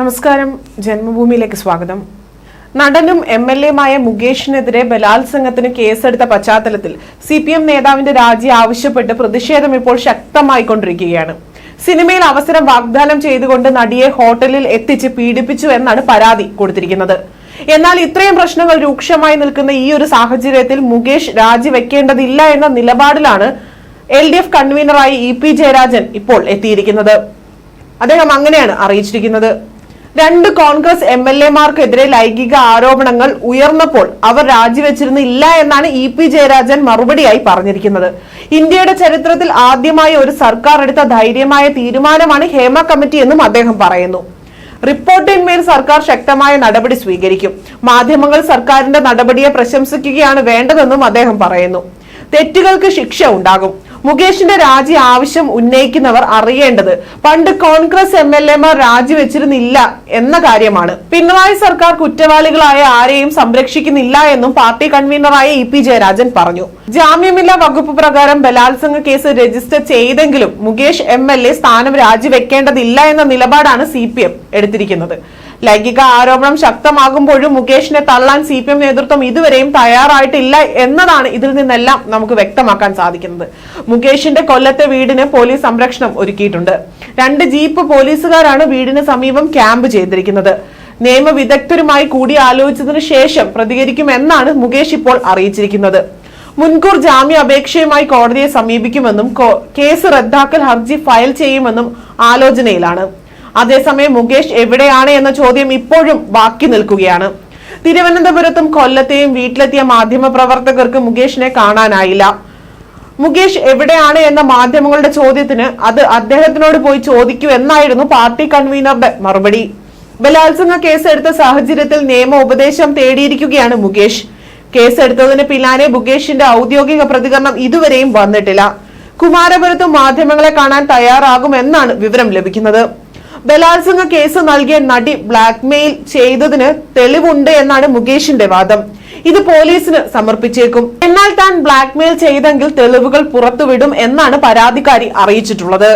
നമസ്കാരം. ജന്മഭൂമിയിലേക്ക് സ്വാഗതം. നടനും എം എൽ എമായ മുകേഷിനെതിരെ ബലാത്സംഗത്തിന് കേസെടുത്ത പശ്ചാത്തലത്തിൽ സി പി എം നേതാവിന്റെ രാജി ആവശ്യപ്പെട്ട് പ്രതിഷേധം ഇപ്പോൾ ശക്തമായിക്കൊണ്ടിരിക്കുകയാണ്. സിനിമയിൽ അവസരം വാഗ്ദാനം ചെയ്തുകൊണ്ട് നടിയെ ഹോട്ടലിൽ എത്തിച്ച് പീഡിപ്പിച്ചു എന്നാണ് പരാതി കൊടുത്തിരിക്കുന്നത്. എന്നാൽ ഇത്രയും പ്രശ്നങ്ങൾ രൂക്ഷമായി നിൽക്കുന്ന ഈ ഒരു സാഹചര്യത്തിൽ മുകേഷ് രാജിവെക്കേണ്ടതില്ല എന്ന നിലപാടിലാണ് എൽ ഡി എഫ് കൺവീനറായി ഇ പി ജയരാജൻ ഇപ്പോൾ എത്തിയിരിക്കുന്നത്. അദ്ദേഹം അങ്ങനെയാണ് അറിയിച്ചിരിക്കുന്നത്. രണ്ട് കോൺഗ്രസ് എം എൽ എമാർക്കെതിരെ ലൈംഗിക ആരോപണങ്ങൾ ഉയർന്നപ്പോൾ അവർ രാജിവെച്ചിരുന്നില്ല എന്നാണ് ഇ പി ജയരാജൻ മറുപടിയായി പറഞ്ഞിരിക്കുന്നത്. ഇന്ത്യയുടെ ചരിത്രത്തിൽ ആദ്യമായി ഒരു സർക്കാർ എടുത്ത ധൈര്യമായ തീരുമാനമാണ് ഹേമ കമ്മിറ്റി എന്നും അദ്ദേഹം പറയുന്നു. റിപ്പോർട്ടിന്മേൽ സർക്കാർ ശക്തമായ നടപടി സ്വീകരിക്കും. മാധ്യമങ്ങൾ സർക്കാരിന്റെ നടപടിയെ പ്രശംസിക്കുകയാണ് വേണ്ടതെന്നും അദ്ദേഹം പറയുന്നു. തെറ്റുകൾക്ക് ശിക്ഷ ഉണ്ടാകും. മുകേഷിന്റെ രാജി ആവശ്യം ഉന്നയിക്കുന്നവർ അറിയേണ്ടത്. പണ്ട് കോൺഗ്രസ് എം എൽ എമാർ രാജിവെച്ചിരുന്നില്ല എന്ന കാര്യമാണ്. പിണറായി സർക്കാർ കുറ്റവാളികളായ ആരെയും സംരക്ഷിക്കുന്നില്ല എന്നും പാർട്ടി കൺവീനറായ ഇ പി ജയരാജൻ പറഞ്ഞു. ജാമ്യമില്ലാ വകുപ്പ് പ്രകാരം ബലാത്സംഗ കേസ് രജിസ്റ്റർ ചെയ്തെങ്കിലും മുകേഷ് എം എൽ എ സ്ഥാനം രാജിവെക്കേണ്ടതില്ല എന്ന നിലപാടാണ് സി പി എം എടുത്തിരിക്കുന്നത്. ലൈംഗിക ആരോപണം ശക്തമാകുമ്പോഴും മുകേഷിനെ തള്ളാൻ സി പി എം നേതൃത്വം ഇതുവരെയും തയ്യാറായിട്ടില്ല എന്നതാണ് ഇതിൽ നിന്നെല്ലാം നമുക്ക് വ്യക്തമാക്കാൻ സാധിക്കുന്നത്. മുകേഷിന്റെ കൊല്ലത്തെ വീടിന് പോലീസ് സംരക്ഷണം ഒരുക്കിയിട്ടുണ്ട്. രണ്ട് ജീപ്പ് പോലീസുകാരാണ് വീടിന് സമീപം ക്യാമ്പ് ചെയ്തിരിക്കുന്നത്. നിയമവിദഗ്ധരുമായി കൂടി ആലോചിച്ചതിനു ശേഷം പ്രതികരിക്കുമെന്നാണ് മുകേഷ് ഇപ്പോൾ അറിയിച്ചിരിക്കുന്നത്. മുൻകൂർ ജാമ്യ അപേക്ഷയുമായി കോടതിയെ സമീപിക്കുമെന്നും കേസ് റദ്ദാക്കൽ ഹർജി ഫയൽ ചെയ്യുമെന്നും ആലോചനയിലാണ്. അതേസമയം മുകേഷ് എവിടെയാണ് എന്ന ചോദ്യം ഇപ്പോഴും ബാക്കി നിൽക്കുകയാണ്. തിരുവനന്തപുരത്തും കൊല്ലത്തെയും വീട്ടിലെത്തിയ മാധ്യമ പ്രവർത്തകർക്ക് മുകേഷിനെ കാണാനായില്ല. മുകേഷ് എവിടെയാണ് എന്ന മാധ്യമങ്ങളുടെ ചോദ്യത്തിന് അത് അദ്ദേഹത്തിനോട് പോയി ചോദിക്കൂ എന്നായിരുന്നു പാർട്ടി കൺവീനറുടെ മറുപടി. ബലാത്സംഗ കേസെടുത്ത സാഹചര്യത്തിൽ നിയമ ഉപദേശം തേടിയിരിക്കുകയാണ് മുകേഷ്. കേസെടുത്തതിന് പിന്നാലെ മുകേഷിന്റെ ഔദ്യോഗിക പ്രതികരണം ഇതുവരെയും വന്നിട്ടില്ല. കുമാരപുരത്തും മാധ്യമങ്ങളെ കാണാൻ തയ്യാറാകുമെന്നാണ് വിവരം ലഭിക്കുന്നത്. ബലാത്സംഗ കേസ് നൽകിയ നടി ബ്ലാക്ക്മെയിൽ ചെയ്തതിന് തെളിവുണ്ട് എന്നാണ് മുകേഷിന്റെ വാദം. ഇത് പോലീസിന് സമർപ്പിച്ചേക്കും. എന്നാൽ താൻ ബ്ലാക്ക്മെയിൽ ചെയ്തെങ്കിൽ തെളിവുകൾ പുറത്തുവിടും എന്നാണ് പരാതിക്കാരി അറിയിച്ചിട്ടുള്ളത്.